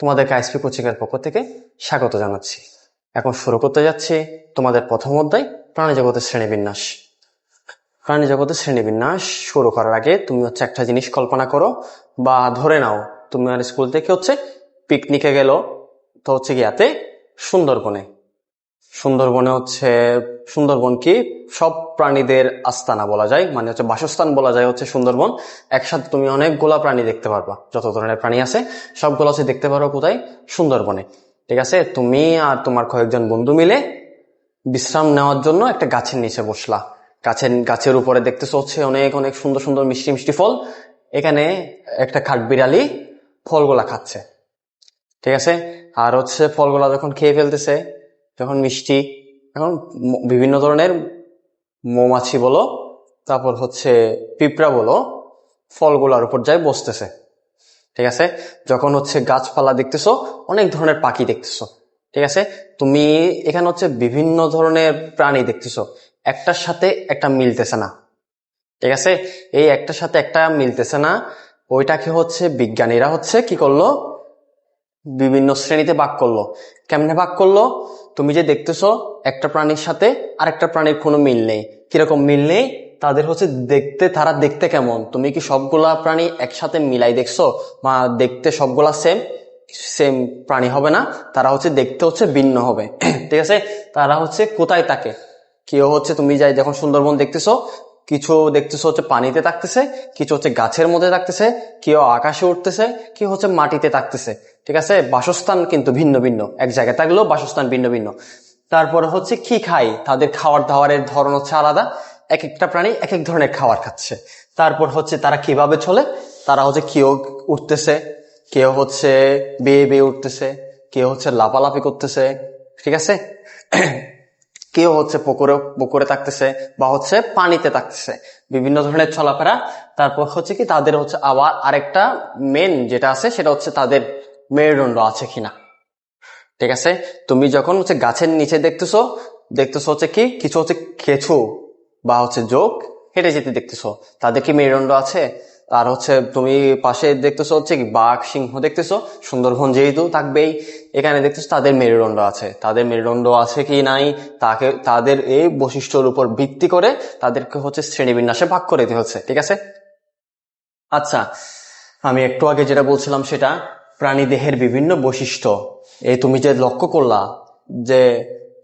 তোমাদেরকে আইসপি কোচিংয়ের পক্ষ থেকে স্বাগত জানাচ্ছি। এখন শুরু করতে যাচ্ছি তোমাদের প্রথম অধ্যায়, প্রাণী জগতের শ্রেণীবিন্যাস। প্রাণী জগতের শ্রেণীবিন্যাস শুরু করার আগে তুমি হচ্ছে একটা জিনিস কল্পনা করো বা ধরে নাও, তুমি আর স্কুল থেকে হচ্ছে পিকনিকে গেল, তো হচ্ছে গিয়াতে সুন্দরবনে। সুন্দরবনে হচ্ছে, সুন্দরবন কি? সব প্রাণীদের আস্তানা বলা যায় মানে হচ্ছে বাসস্থান বলা যায় হচ্ছে সুন্দরবন। একসাথে তুমি অনেকগুলা প্রাণী দেখতে পারবা, যত ধরনের প্রাণী আছে, সবগুলো হচ্ছে দেখতে পারো কোথায়? সুন্দরবনে। ঠিক আছে? তুমি আর তোমার কয়েকজন বন্ধু মিলে বিশ্রাম নেওয়ার জন্য একটা গাছের নিচে বসলা। গাছের গাছের উপরে দেখতেছো হচ্ছে অনেক অনেক সুন্দর সুন্দর মিষ্টি মিষ্টি ফল। এখানে একটা কাঠবিড়ালি ফলগুলা খাচ্ছে। ঠিক আছে? আর হচ্ছে ফলগুলা যখন খেয়ে ফেলতেছে যখন মিষ্টি, এখন বিভিন্ন ধরনের মৌমাছি বলো, তারপর হচ্ছে পিঁপড়া বলো ফলগুলার উপর যায় বসতেছে। ঠিক আছে? যখন হচ্ছে গাছপালা দেখতেছো, অনেক ধরনের পাখি দেখতেছো। ঠিক আছে? তুমি এখানে হচ্ছে বিভিন্ন ধরনের প্রাণী দেখতেছো। একটার সাথে একটা মিলতেছে না। ঠিক আছে? এই একটার সাথে একটা মিলতেছে না। ওইটাকে হচ্ছে বিজ্ঞানীরা হচ্ছে কি করল? বিভিন্ন শ্রেণীতে ভাগ করল। কেমনে ভাগ করল? তুমি যে দেখতেছ, একটা প্রাণীর সাথে আরেকটা প্রাণীর কোনো মিল নেই। কীরকম মিল নেই? তাদের হচ্ছে দেখতে, তারা দেখতে কেমন? তুমি কি সবগুলা প্রাণী একসাথে মিলাই দেখছ? বা দেখতে সবগুলা সেম সেম প্রাণী হবে না। তারা হচ্ছে দেখতে হচ্ছে ভিন্ন হবে। ঠিক আছে? তারা হচ্ছে কোথায় তাকে কেউ হচ্ছে তুমি যাই, যখন সুন্দরবন দেখতেছো কিছু দেখতেছো হচ্ছে পানিতে থাকতেছে, কিছু হচ্ছে গাছের মধ্যে থাকতেছে, কেউ আকাশে উঠতেছে, কেউ হচ্ছে মাটিতে থাকতেছে। ঠিক আছে? বাসস্থান কিন্তু ভিন্ন ভিন্ন। এক জায়গায় থাকলেও বাসস্থান ভিন্ন ভিন্ন। তারপরে হচ্ছে কি খাই তাদের খাওয়ার দাওয়ারের ধরন হচ্ছে আলাদা। এক একটা প্রাণী এক এক ধরনের খাবার খাচ্ছে। তারপর হচ্ছে তারা কীভাবে চলে? তারা হচ্ছে কেউ উঠতেছে, কেউ হচ্ছে বেয়ে বেয়ে উঠতেছে, কেউ হচ্ছে লাফালাফি করতেছে। ঠিক আছে? কেউ হচ্ছে পুকুরে পুকুরে থাকতেছে বা হচ্ছে পানিতে থাকতেছে। বিভিন্ন ধরনের চলাফেরা। তারপর হচ্ছে কি তাদের হচ্ছে আবার আরেকটা মেন যেটা আছে, সেটা হচ্ছে তাদের মেরুদণ্ড আছে কিনা ঠিক আছে? তুমি যখন হচ্ছে গাছের নিচে দেখতেছো দেখতেছো হচ্ছে কি কিছু হচ্ছে কেঁচু বা হচ্ছে যোগ, হেঁটে যেতে দেখতেছো। তাদের কি মেরুদণ্ড আছে? আর হচ্ছে তুমি পাশে দেখতেছো হচ্ছে কি বাঘ সিংহ দেখতেছো? সুন্দরবন যেহেতু থাকবেই, এখানে দেখতেছো তাদের মেরুদণ্ড আছে। তাদের মেরুদণ্ড আছে কি নাই, তাকে, তাদের এই বৈশিষ্ট্যর উপর ভিত্তি করে তাদেরকে হচ্ছে শ্রেণীবিন্যাসে ভাগ করে দিতে হচ্ছে, ঠিক আছে? আচ্ছা আমি একটু আগে যেটা বলছিলাম সেটা প্রাণী দেহের বিভিন্ন বৈশিষ্ট্য। এই তুমি যে লক্ষ্য করলা যে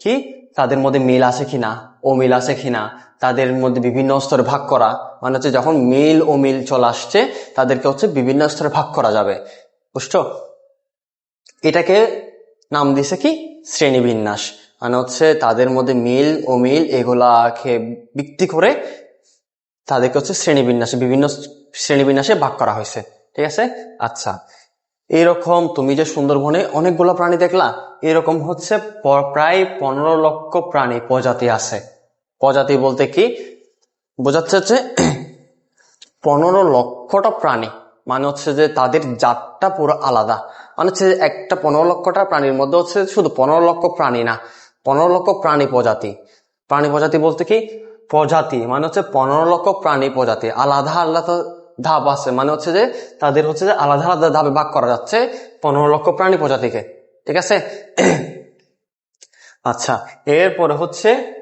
কি তাদের মধ্যে মিল আছে কিনা ও মিল আছে কিনা, তাদের মধ্যে বিভিন্ন স্তরে ভাগ করা মানে হচ্ছে যখন মিল ও মিল চলে আসছে, তাদেরকে হচ্ছে বিভিন্ন স্তরে ভাগ করা যাবে। বুঝছ? এটাকে নাম দিছে কি? শ্রেণীবিন্যাস। মানে হচ্ছে তাদের মধ্যে মিল ও মিল এগুলাকে ভিত্তি করে তাদেরকে হচ্ছে শ্রেণীবিন্যাসে, বিভিন্ন শ্রেণীবিন্যাসে ভাগ করা হয়েছে। ঠিক আছে? আচ্ছা। এরকম তুমি যে সুন্দরবনে অনেকগুলো প্রাণী দেখলা, এরকম হচ্ছে প্রায় পনেরো লক্ষ প্রাণী প্রজাতি আছে। প্রজাতি বলতে কি? বোঝাচ্ছে হচ্ছে পনেরো লক্ষটা প্রাণী। মানে হচ্ছে যে তাদের জাতটা পুরো আলাদা। মানে হচ্ছে একটা পনেরো লক্ষটা প্রাণীর মধ্যে হচ্ছে শুধু পনেরো লক্ষ প্রাণী না, পনেরো লক্ষ প্রাণী প্রজাতি। প্রাণী প্রজাতি বলতে কি? প্রজাতি। মানে হচ্ছে পনেরো লক্ষ প্রাণী প্রজাতি। আলাদা আলাদা ধাপ আছে। মানে হচ্ছে যে তাদের হচ্ছে যে আলাদা আলাদা ধাপে ভাগ করা যাচ্ছে পনেরো লক্ষ প্রাণী প্রজাতিকে। ঠিক আছে? আচ্ছা এরপরে হচ্ছে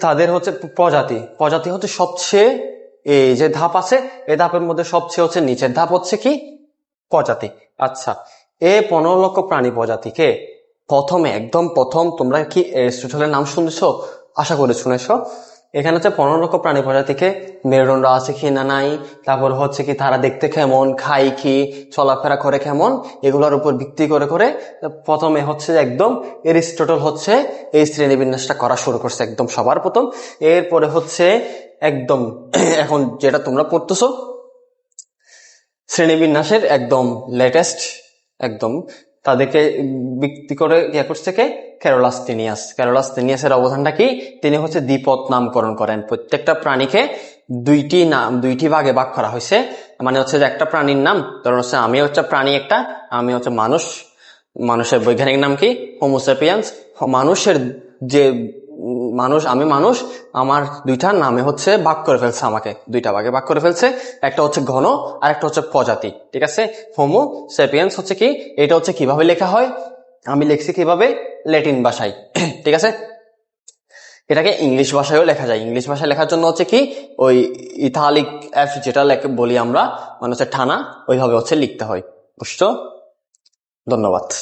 তাদের হচ্ছে প্রজাতি। প্রজাতি হচ্ছে সবচেয়ে এই যে ধাপ আছে, এই ধাপের মধ্যে সবচেয়ে হচ্ছে নিচের ধাপ হচ্ছে কি? প্রজাতি। আচ্ছা এ পনেরো লক্ষ প্রাণী প্রজাতিকে প্রথমে, একদম প্রথম, তোমরা কি এরিস্টটলের নাম শুনেছ? আশা করে শুনেছো। এখানে হচ্ছে পনেরো লক্ষ প্রাণী প্রজাতিকে মেরুদণ্ড আছে কি না নাই, তারপর হচ্ছে কি তারা দেখতে কেমন খাই কি, চলাফেরা করে কেমন, এগুলোর উপর ভিত্তি করে করে প্রথমে হচ্ছে একদম এরিস্টটল হচ্ছে এই শ্রেণীবিন্যাসটা করা শুরু করছে একদম সবার প্রথম। এরপরে হচ্ছে একদম এখন যেটা তোমরা পড়তেছো শ্রেণীবিন্যাসের একদম লেটেস্ট একদম তাদেরকে ভিত্তি করে ইয়ে করছে কে? ক্যারোলাস্তিনিয়াস ক্যারোলাস্তিনিয়াসের অবদানটা কি? তিনি হচ্ছে দ্বিপদ নামকরণ করেন। প্রত্যেকটা প্রাণীকে দুইটি নাম, দুইটি ভাগে ভাগ করা হয়েছে। মানে হচ্ছে যে একটা প্রাণীর নাম, ধরুন হচ্ছে আমি হচ্ছে প্রাণী একটা, আমি হচ্ছে মানুষ। মানুষের বৈজ্ঞানিক নাম কি? হোমোসেপিয়ান্স মানুষের যে মানুষ, আমি মানুষ, আমার দুইটা নামে হচ্ছে ভাগ করে ফেলছে আমাকে, দুইটা ভাগে ভাগ করে ফেলছে। একটা হচ্ছে ঘন আর একটা হচ্ছে প্রজাতি, ঠিক আছে? হোমো সেপিয়েন্স হচ্ছে কি? এটা হচ্ছে কীভাবে লেখা হয়? আমি লিখছি কীভাবে? ল্যাটিন ভাষায়, ঠিক আছে? এটাকে ইংলিশ ভাষায়ও লেখা যায়। ইংলিশ ভাষায় লেখার জন্য হচ্ছে কি? ওই ইথালিক এফ যেটা বলি আমরা মানে হচ্ছে ঠানা ওইভাবে হচ্ছে লিখতে হয়। বুঝছ? ধন্যবাদ।